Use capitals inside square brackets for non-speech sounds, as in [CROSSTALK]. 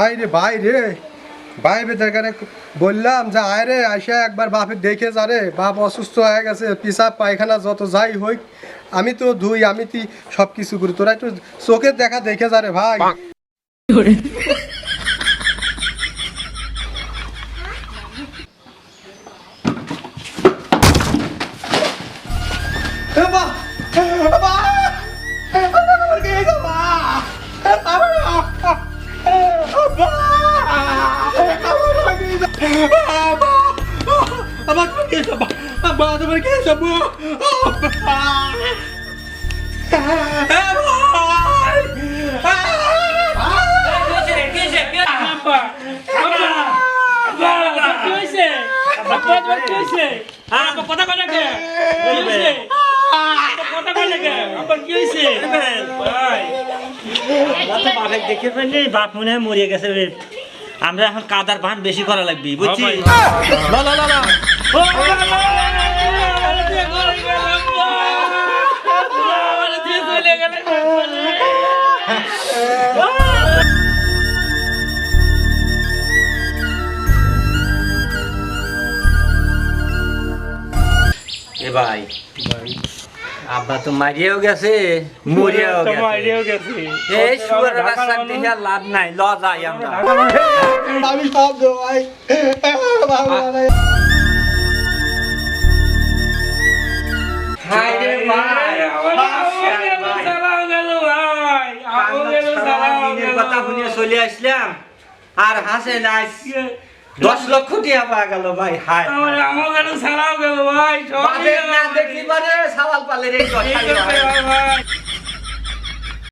High রে, ভাই রে ভাই বললাম যে, আয় রে একবার বাপের দেখে যা রে বাপ অসুস্থ হয়ে গেছে পিসাব পায়খানা, যত যাই হই আমি তো ধুই, আমি তুই সব কিছু করি তোরা একটু চোখের দেখা, দেখে যা রে ভাই! বাহ! বাহ! আমার কি বাহ? বাহ, তোমার কি হয়েছে বাহ? বাহ! এ ভাই! দেখে ফেললি বাপ মনে হয় মরিয়ে গেছে আমরা এখন কাদার ভান বেশি করা লাগবি বুঝছি লা, লা, লা, লা। এ ভাই আব্বা তো মারিয়েও গেছে মরিয়েও গেছে। এই শুয়ার রাস্তা দিয়ে লাভ নাই ল যাই আমরা। [LAUGHS] আমি সব দেবো ভাই। হাই রে ভাই কথা শুনে চলে আসলাম। আর হাসে নাই। দশ লক্ষ টিয়া পাওয়া গেল ভাই হাই বাপের না দেখি পারে সাওয়াল পালে রে কথা